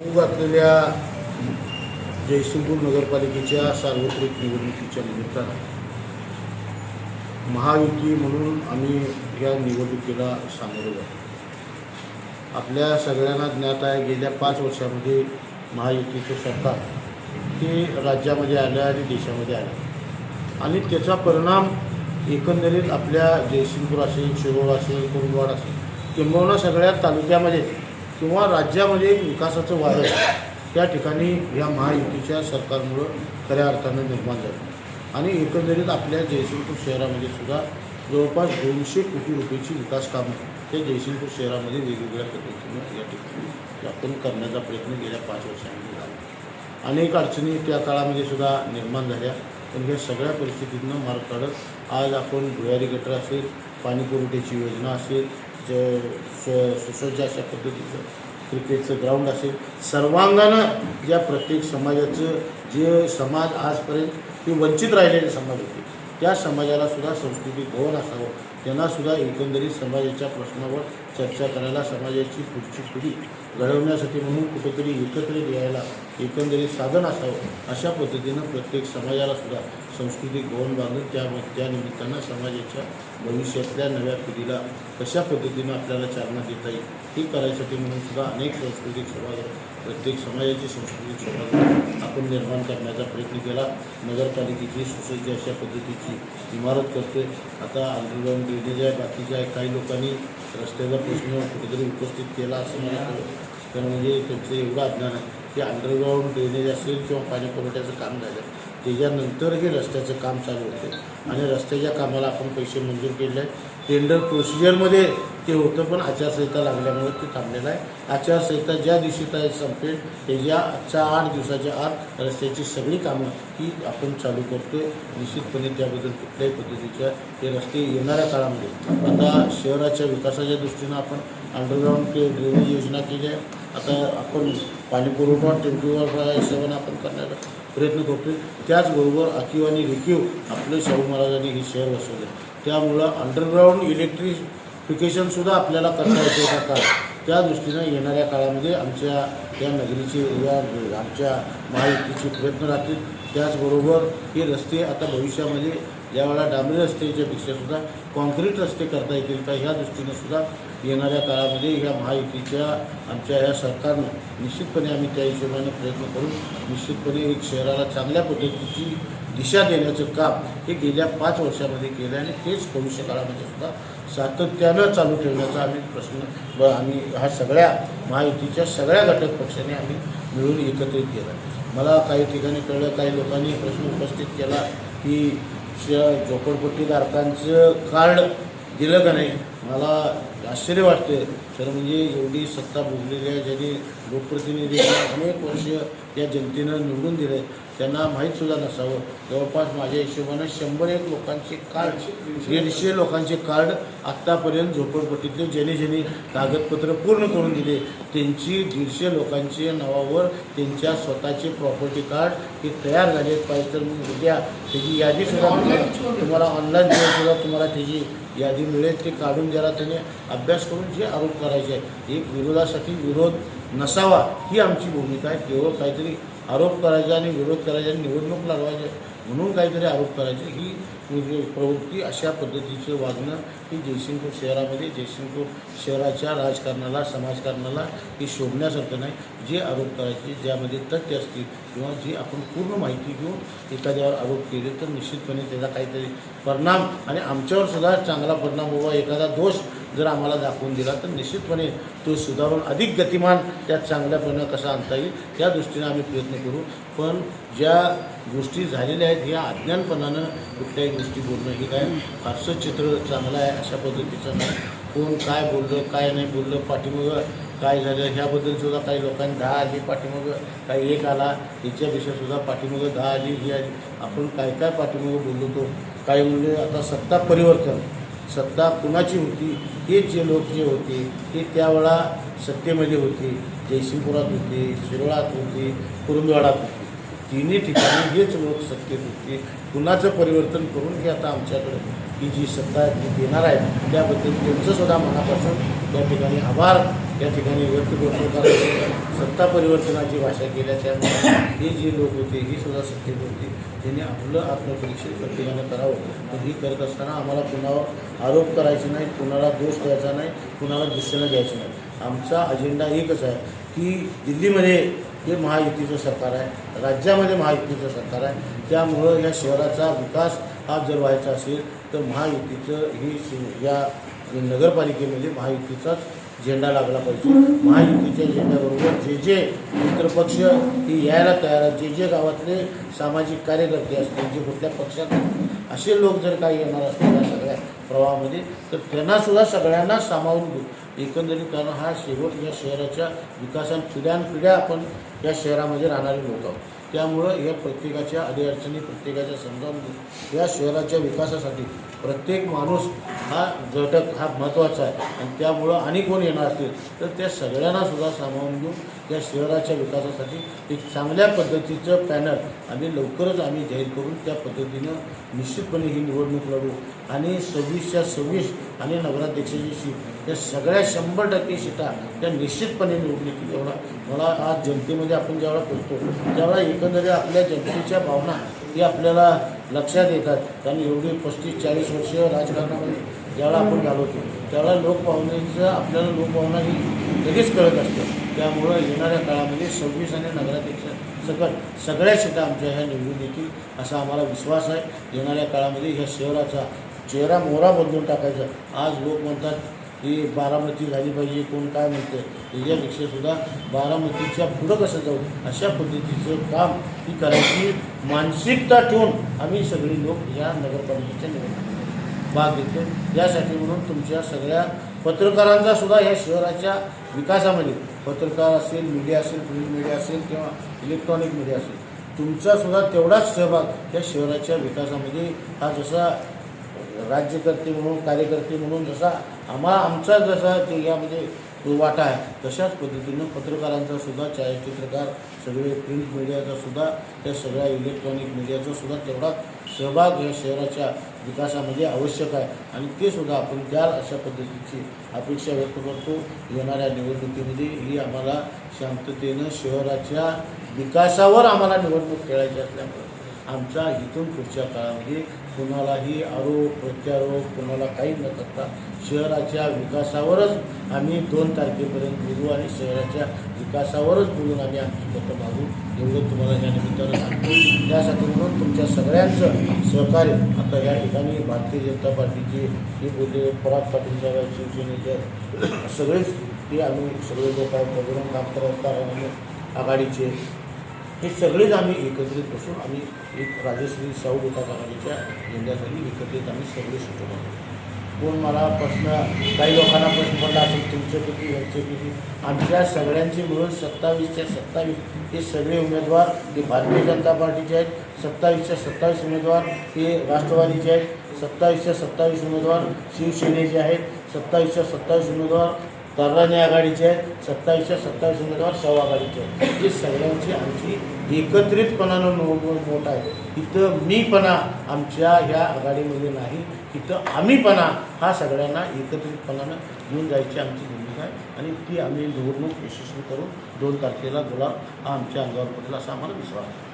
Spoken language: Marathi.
असलेल्या जयसिंगपूर नगरपालिकेच्या सार्वत्रिक निवडणुकीच्या निमित्तानं महायुती म्हणून आम्ही या निवडणुकीला सामोरे जातो. आपल्या सगळ्यांना ज्ञात आहे गेल्या पाच वर्षामध्ये महायुतीचं सरकार ते राज्यामध्ये आलं आणि देशामध्ये आलं. आणि त्याचा परिणाम एकंदरीत आपल्या जयसिंगपूर असेल शिरोळ असेल कुरुंदवाड असेल किंबहुना सगळ्या तालुक्यामध्ये किंवा राज्यामध्ये एक विकासाचं वादळ त्या ठिकाणी या महायुतीच्या सरकारमुळं खऱ्या अर्थानं निर्माण झालं. आणि एकंदरीत आपल्या जयसिंगपूर शहरामध्ये सुद्धा जवळपास दोनशे कोटी रुपयेची विकास कामं हे जयसिंगपूर शहरामध्ये वेगवेगळ्या पद्धतीनं या ठिकाणी आपण करण्याचा प्रयत्न गेल्या पाच वर्षांमध्ये झाला. अनेक अडचणी त्या काळामध्ये सुद्धा निर्माण झाल्या. पण ह्या सगळ्या परिस्थितीतनं मार्ग काढत आज आपण भुयारी गटर असेल पाणी पुरवठ्याची योजना असेल ज सु- सुसज्ज अशा पद्धतीचं क्रिकेटचं ग्राउंड असेल सर्वांगानं ज्या प्रत्येक समाजाचं जे समाज आजपर्यंत ते वंचित राहिलेले समाज होते त्या समाजाला सुद्धा सांस्कृतिक भवन असावं. त्यांनासुद्धा एकंदरीत समाजाच्या प्रश्नावर चर्चा करायला समाजाची पुढची पिढी घडवण्यासाठी म्हणून कुठेतरी एकत्रित यायला एकंदरीत साधन असावं अशा पद्धतीनं प्रत्येक समाजाला सुद्धा सांस्कृतिक भवन बांधून त्या त्या निमित्तानं समाजाच्या भविष्यातल्या नव्या पिढीला कशा पद्धतीनं आपल्याला चालना देता येईल हे करायसाठी म्हणून सुद्धा अनेक सांस्कृतिक सभागृह प्रत्येक समाजाची सांस्कृतिक सभागृह आपण निर्माण करण्याचा प्रयत्न केला. नगरपालिकेची सुसज्ज अशा पद्धतीची इमारत करते आता आंदोलन ड्रेनेज आहे. बाकीचे आहे काही लोकांनी रस्त्याचा प्रश्न कुठेतरी उपस्थित केला असं मला कळलं. तर म्हणजे त्यांचं एवढं अज्ञान आहे. ते अंडरग्राऊंड ड्रेनेज असेल किंवा पाणी पुरवठ्याचं काम झालं त्याच्यानंतर हे रस्त्याचं काम चालू होतं आणि रस्त्याच्या कामाला आपण पैसे मंजूर केले आहे टेंडर प्रोसिजरमध्ये ते होतं पण आचारसंहिता लागल्यामुळे ते थांबलेलं आहे. आचारसंहिता ज्या दिवशी काय संपेल त्याच्या आजच्या आठ दिवसाच्या आत रस्त्याची सगळी कामं ही आपण चालू करतो निश्चितपणे त्याबद्दल कुठल्याही पद्धतीच्या हे रस्ते येणाऱ्या काळामध्ये आता शहराच्या विकासाच्या दृष्टीनं आपण अंडरग्राऊंड ड्रेनेज योजना केली आहे. आता आपण पाणीपुरवठा पुरवठा हिशोबाने आपण करण्याचा प्रयत्न करतोय. त्याचबरोबर अकीव आणि रेखीव आपले शाहू महाराजांनी हे शहर वसवलं. त्यामुळं अंडरग्राऊंड इलेक्ट्रिफिकेशनसुद्धा आपल्याला करता येते का काळ त्या दृष्टीनं येणाऱ्या काळामध्ये आमच्या या नगरीचे या आमच्या महायुतीचे प्रयत्न राहतील. त्याचबरोबर हे रस्ते आता भविष्यामध्ये ज्यावेळेला डांबरी रस्त्याच्या पेक्षा कॉन्क्रीट रस्ते करता येतील का ह्या दृष्टीनं सुद्धा येणाऱ्या काळामध्ये ह्या महायुतीच्या आमच्या ह्या सरकारनं निश्चितपणे आम्ही त्या हिशोबाने प्रयत्न करून निश्चितपणे एक शहराला चांगल्या पद्धतीची दिशा देण्याचं काम हे गेल्या पाच वर्षामध्ये केलं आणि तेच भविष्य काळामध्ये सुद्धा सातत्यानं चालू ठेवण्याचा आम्ही प्रश्न व आम्ही हा सगळ्या महायुतीच्या सगळ्या घटक पक्षाने आम्ही मिळून एकत्रित केला. मला काही ठिकाणी कळलं काही लोकांनी प्रश्न उपस्थित केला की श झोपडपट्टीधारकांचं कार्ड दिलं का नाही? मला आश्चर्य वाटते. तर म्हणजे एवढी सत्ता भोगलेली आहे ज्यांनी लोकप्रतिनिधींना अनेक वर्ष या जनतेनं निवडून दिले त्यांना माहीतसुद्धा नसावं. जवळपास माझ्या हिशोबानं शंभर एक लोकांचे कार्ड दीडशे लोकांचे कार्ड आत्तापर्यंत झोपडपट्टीतले ज्यांनी ज्यांनी कागदपत्र पूर्ण करून दिले त्यांची दीडशे लोकांच्या नावावर त्यांच्या स्वतःचे प्रॉपर्टी कार्ड हे तयार झाले पाहिजे तर मग उद्या त्याची यादीसुद्धा तुम्हाला ऑनलाईन सुद्धा तुम्हाला त्याची यादी मिळेल. ते काढून जरा त्याने अभ्यास करून जे आरोप करायचे आहेत एक विरोधासाठी विरोध नसावा ही आमची भूमिका आहे. केवळ काहीतरी आरोप करायचे आणि विरोध करायचे आणि निवडणूक लढवायचे म्हणून काहीतरी आरोप करायचे ही प्रवृत्ती अशा पद्धतीचं वागणं ही जयसिंगपूर शहरामध्ये जयसिंगपूर शहराच्या राजकारणाला समाजकारणाला हे शोभण्यासारखं नाही. जे आरोप करायचे ज्यामध्ये तथ्य असतील किंवा जे आपण पूर्ण माहिती घेऊन एखाद्यावर आरोप केले तर निश्चितपणे त्याचा काहीतरी परिणाम आणि आमच्यावर सुद्धा चांगला परिणाम व्हावा एखादा दोष जर आम्हाला दाखवून दिला तर निश्चितपणे तो सुधारून अधिक गतिमान त्यात चांगल्यापणे कसा आणता येईल त्या दृष्टीने आम्ही प्रयत्न करू. पण ज्या गोष्टी झालेल्या आहेत ह्या अज्ञानपणानं कुठल्याही गोष्टी बोलणं हे काय फारसं चित्र चांगलं आहे अशा पद्धतीचं नाही. कोण काय बोललं काय नाही बोललं पाठीमागं काय झालं? ह्याबद्दल सुद्धा काही लोकांनी दहा आली पाठीमागं काही एक आला. याच्यापेक्षा सुद्धा पाठीमागं दहा आली ही आली. आपण काय काय पाठीमागं बोललो होतो काही म्हणजे आता सत्ता परिवर्तन. सत्ता कुणाची होती? हे जे लोक जे होते ते त्यावेळा सत्तेमध्ये होते. जयसिंगपुरात होते शिरोळात होते कुरुंदवाडात होते. तिन्ही ठिकाणी हेच लोक सत्तेत होते. कुणाचं परिवर्तन करून हे आता आमच्याकडे ही जी सत्ता जी देणार आहे त्याबद्दल त्यांचंसुद्धा मनापासून त्या ठिकाणी आभार या ठिकाणी व्यक्त करतो. कारण सत्ता परिवर्तनाची भाषा केल्या त्यामुळे हे जे लोक होते ही सुद्धा सत्तेत होते. त्यांनी आपलं आत्मपरीक्षण प्रत्येकानं करावं. पण ही करत असताना आम्हाला कुणावर आरोप करायचे नाही कुणाला दोष द्यायचा नाही कुणाला दृश्यानं द्यायचं नाही. आमचा अजेंडा एकच आहे की दिल्लीमध्ये हे महायुतीचं सरकार आहे राज्यामध्ये महायुतीचं सरकार आहे. त्यामुळं या शहराचा विकास हा जर व्हायचा असेल तर महायुतीचं ही या नगरपालिकेमध्ये महायुतीचाच झेंडा लागला पाहिजे. महायुतीच्या झेंड्याबरोबर जे जे मित्रपक्ष ही यायला तयार आहेत जे जे गावातले सामाजिक कार्यकर्ते असतील जे कुठल्या पक्षात असे लोक जर काही येणार असतील या सगळ्या प्रवाहामध्ये तर त्यांनासुद्धा सगळ्यांना सामावून घेऊ. एकंदरीत कारण हा शेवट या शहराच्या विकासान पिढ्यानपिढ्या आपण या शहरामध्ये राहणारे लोक आहोत. त्यामुळं या प्रत्येकाच्या अडीअडचणी प्रत्येकाच्या समजावून या शहराच्या विकासासाठी प्रत्येक माणूस हा घटक हा महत्त्वाचा आहे. आणि त्यामुळं आणि कोण येणार असतील तर त्या सगळ्यांना सुद्धा सामावून घेऊन या शहराच्या विकासासाठी एक चांगल्या पद्धतीचं पॅनल आम्ही लवकरच आम्ही जाहीर करून त्या पद्धतीनं निश्चितपणे ही निवडणूक लढू. आणि सव्वीसच्या सव्वीस आणि नगराध्यक्षाची सीट या सगळ्या शंभर टक्के सीटा त्या निश्चितपणे निवडून एवढा मला आज जनतेमध्ये आपण ज्यावेळा पोहोचतो त्यावेळा एकंदरीत आपल्या जनतेच्या भावना ही आपल्याला लक्षात येतात. कारण एवढी पस्तीस चाळीस वर्ष राजकारणामध्ये ज्यावेळा आपण घालवतो त्यावेळेला लोकभावनेचं आपल्याला लोकभावना ही लगेच कळत असते. त्यामुळं येणाऱ्या काळामध्ये सव्वीस आणि नगराध्यक्ष सकट सगळ्या सीटा आमच्या ह्या निवडून येतील असा आम्हाला विश्वास आहे. येणाऱ्या काळामध्ये ह्या शहराचा चेहरा मोहरा बदलून टाकायचा. आज लोक म्हणतात ही बारामती झाली पाहिजे कोण काय म्हणतं त्याच्यापेक्षा सुद्धा बारामतीच्या पुढं कसं जाऊ अशा पद्धतीचं काम ही करायची मानसिकता ठेवून आम्ही सगळे लोक या नगरपालिकेच्या निवडणुकीत भाग घेतो यासाठी म्हणून तुमच्या सगळ्या पत्रकारांचा सुद्धा या शहराच्या विकासामध्ये पत्रकार असेल मीडिया असेल प्रिंट मीडिया असेल किंवा इलेक्ट्रॉनिक मीडिया असेल तुमचासुद्धा तेवढाच सहभाग या शहराच्या विकासामध्ये हा जसा राज्यकर्ते म्हणून कार्यकर्ते म्हणून जसा आम्हा आमचा जसा ते यामध्ये म्हणजे वाटा आहे तशाच पद्धतीनं पत्रकारांचा सुद्धा छायाचित्रकार सगळे प्रिंट मीडियाचा सुद्धा त्या सगळ्या इलेक्ट्रॉनिक मीडियाचा सुद्धा तेवढा सहभाग या शहराच्या विकासामध्ये आवश्यक आहे. आणि ते सुद्धा आपण द्याल अशा पद्धतीची अपेक्षा व्यक्त करतो. येणाऱ्या निवडणुकीमध्ये ही आम्हाला शांततेनं शहराच्या विकासावर आम्हाला निवडणूक खेळायची असल्यामुळे. आमचा इथून पुढच्या काळामध्ये कुणालाही आरोप प्रत्यारोप कुणाला काही न करता शहराच्या विकासावरच आम्ही दोन तारखेपर्यंत बोलू आणि शहराच्या विकासावरच बोलून आम्ही आमची मतं मागू. एवढं तुम्हाला या निमित्तानं सांगतो. त्यासाठी म्हणून तुमच्या सगळ्यांचं सहकार्य आता या ठिकाणी भारतीय जनता पार्टीचे हे बोलले पराग पाटील साहेब शिवसेनेचे सगळेच ते आम्ही सगळे लोक आहेत. बघून काम करत कारण आघाडीचे हे सगळेच आम्ही एकत्रित बसून आम्ही एक राजश्री शाहू विकास आघाडीच्या झेंड्यासाठी एकत्रित आम्ही सगळे सुचवतो कोण मला प्रश्न काही लोकांना प्रश्न पडला असेल तुमचे किती यांचे किती? आमच्या सगळ्यांचे मिळून सत्तावीसच्या सत्तावीस. हे सगळे उमेदवार हे भारतीय जनता पार्टीचे आहेत सत्तावीसच्या सत्तावीस उमेदवार. हे राष्ट्रवादीचे आहेत सत्तावीसच्या सत्तावीस उमेदवार शिवसेनेचे आहेत सत्तावीसच्या सत्तावीस उमेदवार तर्राणी आघाडीचे आहेत सत्तावीसच्या सत्तावीस उमेदवार सव आघाडीचे आहेत. ही सगळ्यांची आमची एकत्रितपणानं नो मोठ आहे. इथं मीपणा आमच्या ह्या आघाडीमध्ये नाही. इथं आम्हीपणा हा सगळ्यांना एकत्रितपणानं घेऊन जायची आमची भूमिका आहे. आणि ती आम्ही निवडणूक यशस्वी करून दोन तारखेला गुलाब हा आमच्या अंगावर पडला असा आम्हाला विश्वास आहे.